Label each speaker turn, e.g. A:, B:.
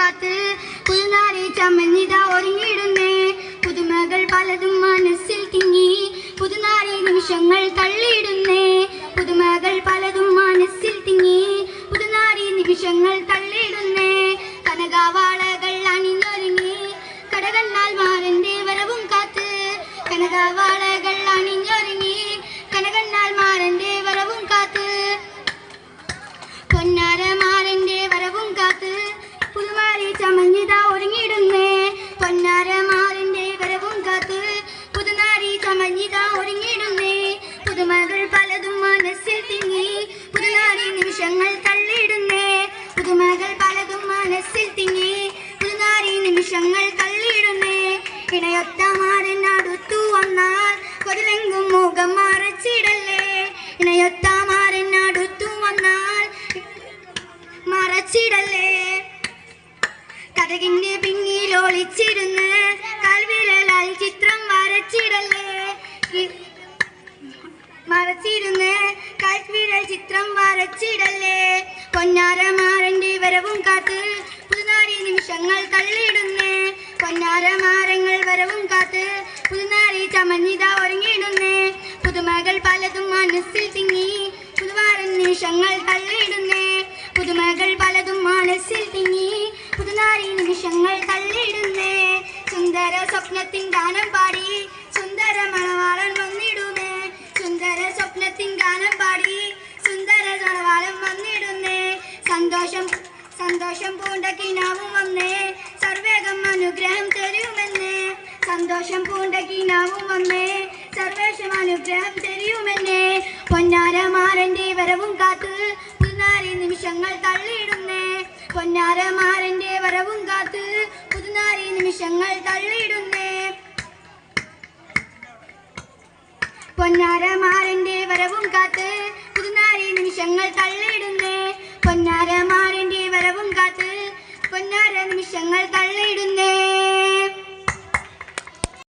A: കാത്ത് പുതുനാരി ചമഞ്ഞിത ഒരുങ്ങിയിടുന്നേ പുതുമകൾ പലതും മനസ്സിൽ തിങ്ങി പുതുനാരി നിമിഷങ്ങൾ തള്ളിയിടുന്നേ പുതുമകൾ പലതും മനസ്സിൽ തിങ്ങി പുതുനാരി നിമിഷങ്ങൾ തള്ളിയിടുന്നേ കനകാവാളകൾ അണിഞ്ഞൊരുങ്ങി കടകണ്ണാൽ മാറിന്റെ വരവും കാത്ത് കനകാവാളകൾ മനസ്സിൽ തിങ്ങി പുതുനാരി നിമിഷങ്ങൾ തള്ളിയിടുന്നേ. പുതുമകൾ പലതും മനസ്സിൽ തിങ്ങി പുതുനാരി നിമിഷങ്ങൾ തള്ളിയിടുന്നേ. ഇണയൊത്ത മാരൻ അടുത്തു വന്നാൽ കൊതിലെങ്കും മുഖം മറച്ചിടല്ലേ. ഇണയൊത്ത മാരൻ അടുത്തു വന്നാൽ മറച്ചിടല്ലേ. കഥകിന്റെ പിന്നിൽ ഒളിച്ചിരുന്ന് കൽവിരലാൽ ചിത്രം വരച്ചിടല്ലേ. മറച്ചിരുന്ന് ചിത്രം വരച്ചിടല്ലേ. പൊന്നാരമാരന്റെ വരവും കാത്ത് പുതുനാരി നിമിഷങ്ങൾ തള്ളിയിടുന്നേ. പൊന്നാരമാരങ്ങൾ വരവും കാത്ത് പുതുനാരി ചമഞ്ഞിത ഒരുങ്ങിയിടുന്നേ. പുതുമകൾ പലതും മനസ്സിൽ തിങ്ങി പുതുവാരൻ നിമിഷങ്ങൾ തള്ളിയിടുന്നേ. പുതുമകൾ പലതും മനസ്സിൽ തിങ്ങി പുതുനാരി നിമിഷങ്ങൾ തള്ളിയിടുന്നേ. സുന്ദര സ്വപ്നത്തിൻ ഗാനം പാടി സന്തോഷം പൂണ്ട കിനാവും വന്നേ. സർവേഗം അനുഗ്രഹം തരുമെന്നേ. സന്തോഷം പൂണ്ട കിനാവും വന്നേ. സർവേഷം അനുഗ്രഹം തരുമെന്നേ. പൊന്നാരമാരന്റെ വരവും കാത്ത് പുതുനാരി നിമിഷങ്ങൾ തള്ളിയിടുന്നേ. പൊന്നാരമാരന്റെ വരവും കാത്ത് പുതുനാരി നിമിഷങ്ങൾ തള്ളിയിടുന്നേ. പൊന്നാരമാരന്റെ വരവും കാത്ത് പുതുനാരി നിമിഷങ്ങൾ തള്ളിയിടുന്നേ പൊന്നാര നിമിഷങ്ങൾ തള്ളയിടുന്ന.